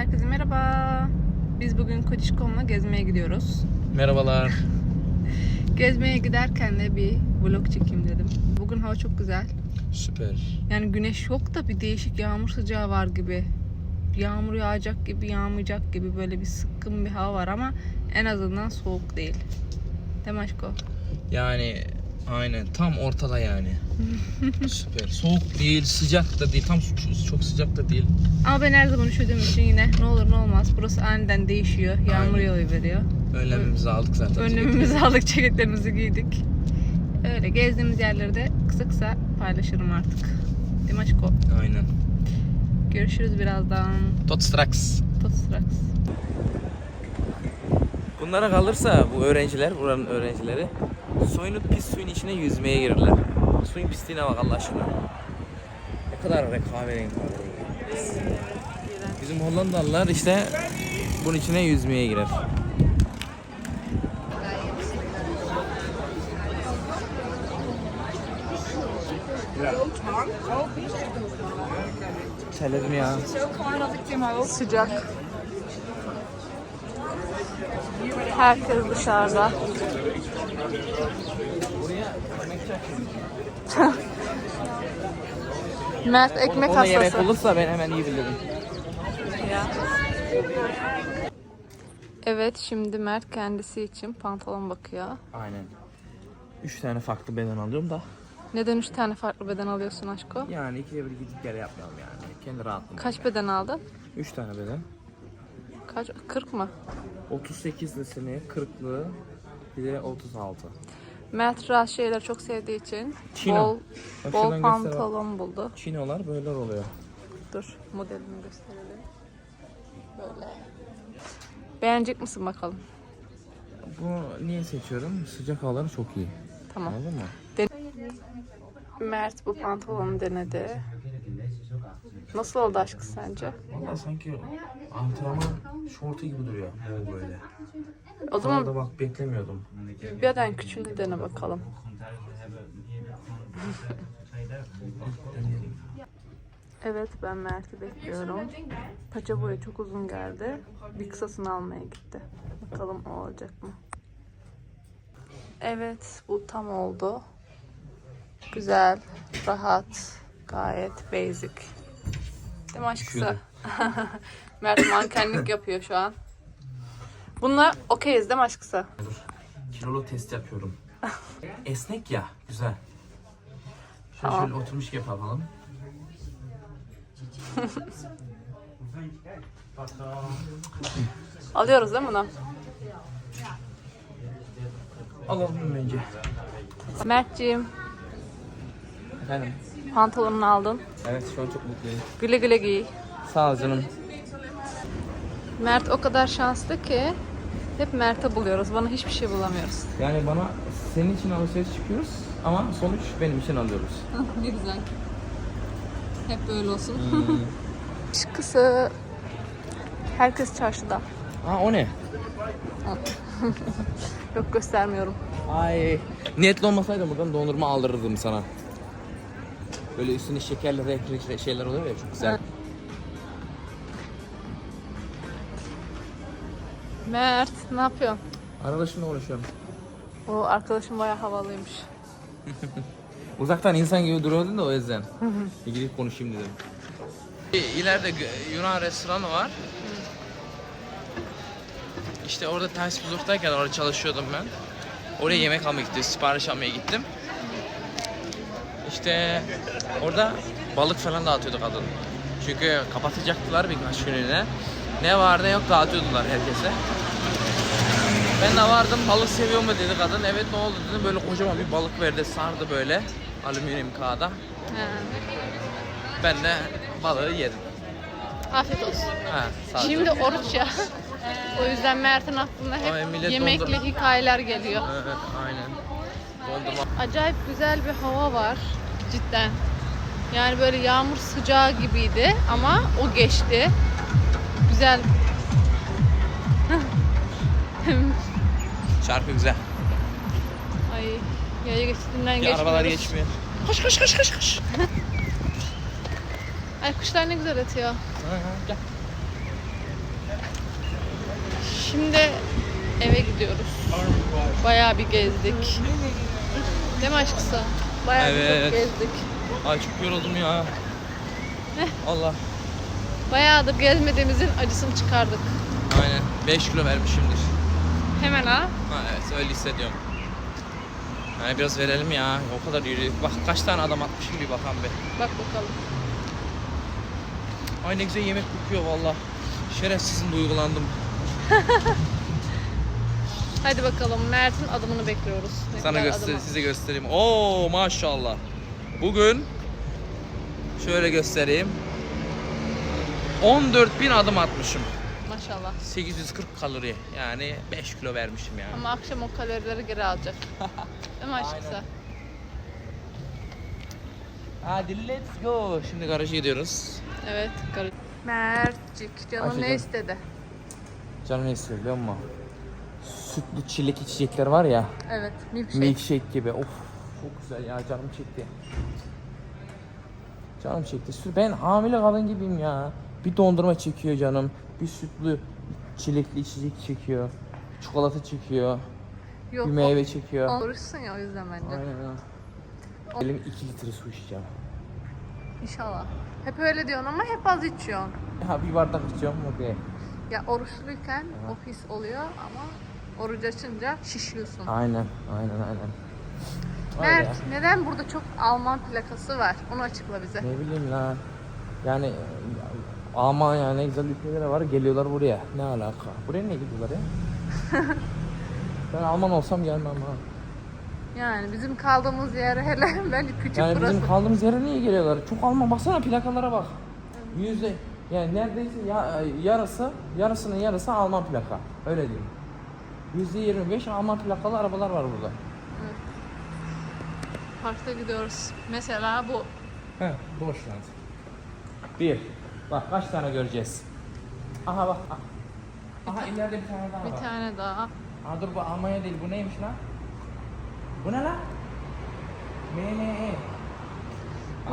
herkese merhaba. Biz bugün Koçişkom'la gezmeye gidiyoruz. Merhabalar. Gezmeye giderken de bir vlog çekeyim dedim. Bugün hava çok güzel. Süper. Yani güneş yok da bir değişik yağmur sıcağı var gibi. Yağmur yağacak gibi, yağmayacak gibi böyle bir sıkkın bir hava var ama en azından soğuk değil. Değil mi aşko? Yani aynen tam ortada yani. Süper. Soğuk değil, sıcak da değil. Tam çok sıcak da değil. Ama ben her zaman üşüdüğüm için yine ne olur ne olmaz. Burası aniden değişiyor. Yağmur Aynen. yağıveriyor. Önlemimizi aldık zaten. Önlemimizi aldık, ceketlerimizi giydik. Öyle gezdiğimiz yerleri de kısa kısa paylaşırım artık. Değil mi aşko? Aynen. Görüşürüz birazdan. Tot straks. Tot straks. Bunlara kalırsa bu öğrenciler, buranın öğrencileri soyunup pis suyun içine yüzmeye girirler. Suyun pisliğine bak Allah aşkına. Ne kadar rekabet Bizim Hollandalılar işte bunun içine yüzmeye girer. Terledim ya. Sıcak. Herkes dışarıda. Mert ekmek Ona yemek hastası. olursa ben hemen iyi bilirim. Ya. Evet şimdi Mert kendisi için pantolon bakıyor. Aynen. Üç tane farklı beden alıyorum da. Neden üç tane farklı beden alıyorsun aşko? Yani ikiye bir gidip gel yapmayalım yani. Kendi rahatlığım. Kaç beden aldın? Üç tane beden. Kaç? 40 mı? 38'lisini, 40'lı, bir de 36. Mert rahat şeyleri çok sevdiği için Chino. bol, Bak bol şuradan göster bak. pantolon buldu. Çinolar böyle oluyor. Dur modelini gösterelim. Böyle. Beğenecek misin bakalım? Bunu niye seçiyorum? Sıcak havaları çok iyi. Tamam. Anladın mı? Mert bu pantolonu denedi. Nasıl oldu aşkı sence? Valla sanki antrenman şortu gibi duruyor bu böyle. O zaman da bak beklemiyordum. bir beden küçüğünü dene bakalım. Evet ben Mert'i bekliyorum. Paça boyu çok uzun geldi. Bir kısasını almaya gitti. Bakalım o olacak mı? Evet bu tam oldu. Güzel, rahat, gayet basic. Değil mi aşkısı? Mert mankenlik yapıyor şu an. Bununla okeyiz değil mi aşkısı? Kilolu test yapıyorum. Esnek ya, güzel. Şöyle, Tamam. şöyle oturmuş gibi yapalım. Alıyoruz değil mi bunu? Alalım önce. Mert'ciğim Efendim? pantolonunu aldın. Evet şu an çok mutluyum. Güle güle giy. Sağ ol canım. Mert o kadar şanslı ki hep Mert'e buluyoruz. Bana hiçbir şey bulamıyoruz. Yani bana senin için alışveriş çıkıyoruz ama sonuç benim için alıyoruz. ne güzel. Hep böyle olsun. Kısa. Herkes çarşıda. Aa o ne? Yok göstermiyorum. Ay. Niyetli olmasaydı buradan dondurma aldırırdım sana. Böyle üstüne şekerli renkli şeyler oluyor ya çok güzel. Mert ne yapıyorsun? Arkadaşımla uğraşıyorum. O arkadaşım bayağı havalıymış. Uzaktan insan gibi duruyordun da o yüzden. Bir gidip konuşayım dedim. İleride Yunan restoranı var. İşte orada ters buzdayken orada çalışıyordum ben. Oraya yemek almaya gittim, sipariş almaya gittim. İşte orada balık falan dağıtıyordu kadın. Çünkü kapatacaktılar birkaç günlüğüne. Ne var ne yok dağıtıyordular herkese. Ben de vardım balık seviyor mu dedi kadın. Evet ne oldu dedim. Böyle kocaman bir balık verdi sardı böyle alüminyum kağıda. Ben de balığı yedim. Afiyet olsun. Ha, sağ ol. Şimdi oruç ya. o yüzden Mert'in aklına Ay, hep millet yemekli dondurma. hikayeler geliyor. Evet, aynen. Dondurma. Acayip güzel bir hava var cidden. Yani böyle yağmur sıcağı gibiydi ama o geçti. Güzel. Şarkı güzel. Ay yaya geçtiğinden Ya, geçmiyoruz. arabalar geçmiyor. Koş koş koş koş koş. Ay kuşlar ne güzel ötüyor. Ha, ha, gel. Şimdi eve gidiyoruz. Bayağı bir gezdik. Değil mi aşkısı? Bayağı bir Evet. çok gezdik. Ay çok yoruldum ya. Allah. Bayağıdır gezmediğimizin acısını çıkardık. Aynen. 5 kilo vermişimdir. Hemen ha. Ha evet öyle hissediyorum. Yani biraz verelim ya. O kadar yürüdük. Bak kaç tane adam atmışım bir bakan be. Bak bakalım. Ay ne güzel yemek kokuyor valla. Şerefsizim duygulandım. Hadi bakalım Mert'in adımını bekliyoruz. Ne Sana göster adımı? size göstereyim. Oo maşallah. Bugün şöyle göstereyim. 14.000 adım atmışım. Maşallah. 840 kalori. Yani 5 kilo vermişim yani. Ama akşam o kalorileri geri alacak. Değil mi aşkısı? Hadi let's go. Şimdi garaja gidiyoruz. Evet. Karı. Mertcik canım Ayşe ne istedi? Canım ne istiyor biliyor musun? Sütlü çilek içecekler var ya. Evet. Milkshake. Milkshake gibi. Of çok güzel ya canım çekti. Canım çekti. Sü- Ben hamile kadın gibiyim ya. Bir dondurma çekiyor canım. Bir sütlü çilekli içecek çekiyor. Çikolata çekiyor. Yok. Bir meyve çekiyor. o- Oruçsun ya o yüzden bence. Aynen. Elim 2 litre su içeceğim. İnşallah. Hep öyle diyorsun ama hep az içiyorsun. Ha bir bardak içiyorum okey. Ya oruçluyken o his oluyor ama oruç açınca şişiyorsun. Aynen aynen aynen. Mert ya. neden burada çok Alman plakası var? Onu açıkla bize. Ne bileyim lan. Yani e, Almanya ne güzel ülkelere var geliyorlar buraya. Ne alaka? Buraya ne gidiyorlar ya? ben Alman olsam gelmem ha. Yani bizim kaldığımız yer hele bence küçük Yani burası. bizim kaldığımız yere niye geliyorlar? Çok Alman baksana plakalara bak. Yüzde yani neredeyse ya, yarısı yarısının yarısı Alman plaka. Öyle diyeyim. Yüzde 25 Alman plakalı arabalar var burada. Parkta gidiyoruz. Mesela bu. He, Deutschland. Bir. Bak kaç tane göreceğiz. Aha bak. ah. Aha ileride bir tane daha Bir var. tane daha. Aa dur bu Almanya değil. Bu neymiş lan? Bu ne lan? MNE.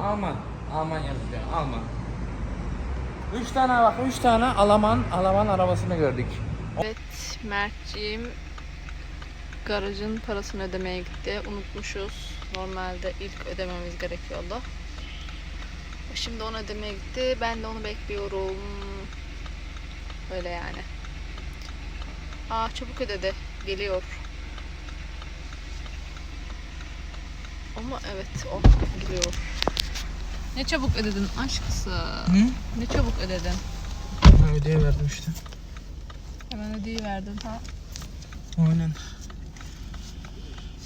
Alman. Alman yazıyor. Alman. Üç tane bak. Üç tane Alman, Alman arabasını gördük. Evet Mertciğim garajın parasını ödemeye gitti. Unutmuşuz. Normalde ilk ödememiz gerekiyordu. Şimdi onu ödemeye gitti. Ben de onu bekliyorum. Böyle yani. Aa çabuk ödedi. Geliyor. Ama evet o geliyor. Ne çabuk ödedin aşkısı. Hı? Ne çabuk ödedin. Ha, ödeye verdim işte. Hemen ödeyiverdin ha. Aynen.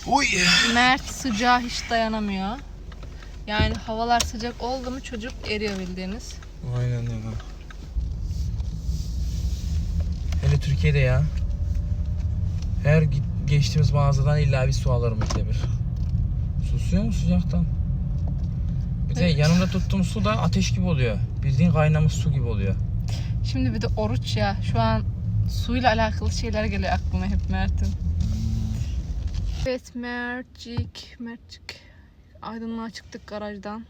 Oy. Mert sıcağa hiç dayanamıyor. Yani havalar sıcak oldu mu çocuk eriyor bildiğiniz. Aynen öyle. Hele Türkiye'de ya. Her geçtiğimiz mağazadan illa bir su alırım işte bir. Susuyor mu sıcaktan? Bir de Evet. yanımda tuttuğum su da ateş gibi oluyor. Bildiğin kaynamış su gibi oluyor. Şimdi bir de oruç ya. Şu an suyla alakalı şeyler geliyor aklıma hep Mert'in. Evet Mertcik, Mertcik. Aydınlığa çıktık garajdan.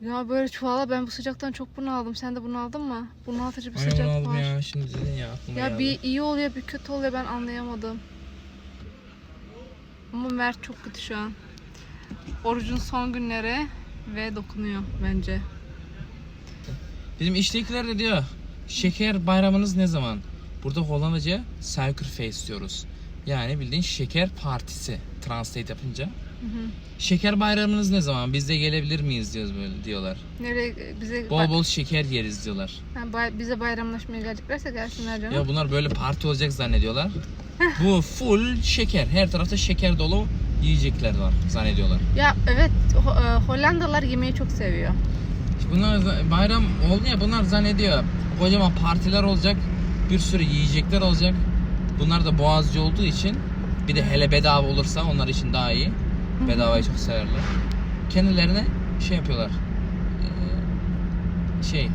Ya böyle çuvala ben bu sıcaktan çok bunaldım. Sen de bunaldın mı? Bunaltıcı bir sıcak aldım var. ya şimdi dedin ya aklıma Ya geldi. bir iyi oluyor bir kötü oluyor ben anlayamadım. Ama Mert çok kötü şu an. Orucun son günleri ve dokunuyor bence. Bizim iştekiler de diyor şeker bayramınız ne zaman? Burada Hollandaca suikerfeest diyoruz. Yani bildiğin şeker partisi translate yapınca. Şeker bayramınız ne zaman? Biz de gelebilir miyiz diyoruz böyle diyorlar. Nereye bize Bol bol şeker yeriz diyorlar. Ha, bay- bize bayramlaşmaya geleceklerse gelsinler canım. Ya bunlar böyle parti olacak zannediyorlar. Bu full şeker. Her tarafta şeker dolu yiyecekler var zannediyorlar. Ya evet e, Hollandalılar yemeği çok seviyor. Bunlar bayram oldu ya bunlar zannediyor. Kocaman partiler olacak. Bir sürü yiyecekler olacak. Bunlar da boğazcı olduğu için bir de hele bedava olursa onlar için daha iyi. Bedavayı çok severler. Kendilerine şey yapıyorlar. Ee, şey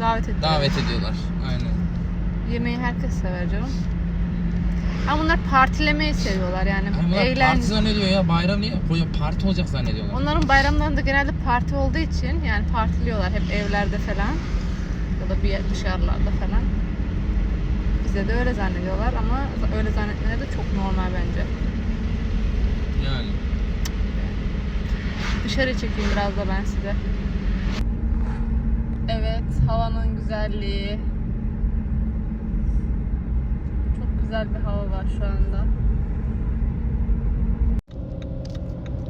Davet ediyor. davet ediyorlar. Aynen. Yemeği herkes sever canım. Ama bunlar partilemeyi seviyorlar yani. Ama bunlar Eğlen... parti zannediyor ya bayram niye? Koca parti olacak zannediyorlar. Onların bayramlarında genelde parti olduğu için yani partiliyorlar hep evlerde falan ya da bir yer- dışarılarda falan. Bize de öyle zannediyorlar ama öyle zannetmeleri de çok normal bence. Yani. Dışarı çekeyim biraz da ben size. Evet, havanın güzelliği. Çok güzel bir hava var şu anda.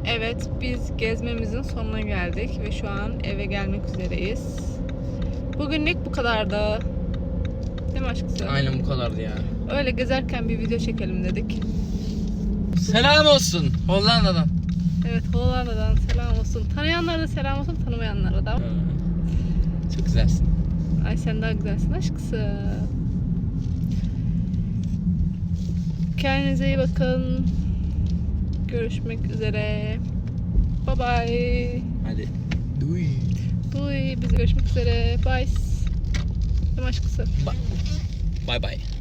Evet, biz gezmemizin sonuna geldik ve şu an eve gelmek üzereyiz. Bugünlük bu kadardı. Değil mi aşkısı? Aynen bu kadardı ya. Öyle gezerken bir video çekelim dedik. Selam olsun Hollanda'dan. Evet, Hollanda'dan selam olsun. Tanıyanlara da selam olsun, tanımayanlara da. Çok güzelsin. Ay sen daha güzelsin aşkısı. Kendinize iyi bakın. Görüşmek üzere. Bye bye. Hadi. Duy. Duy. Biz görüşmek üzere. Bye. Değil mi aşkısı? Bye bye.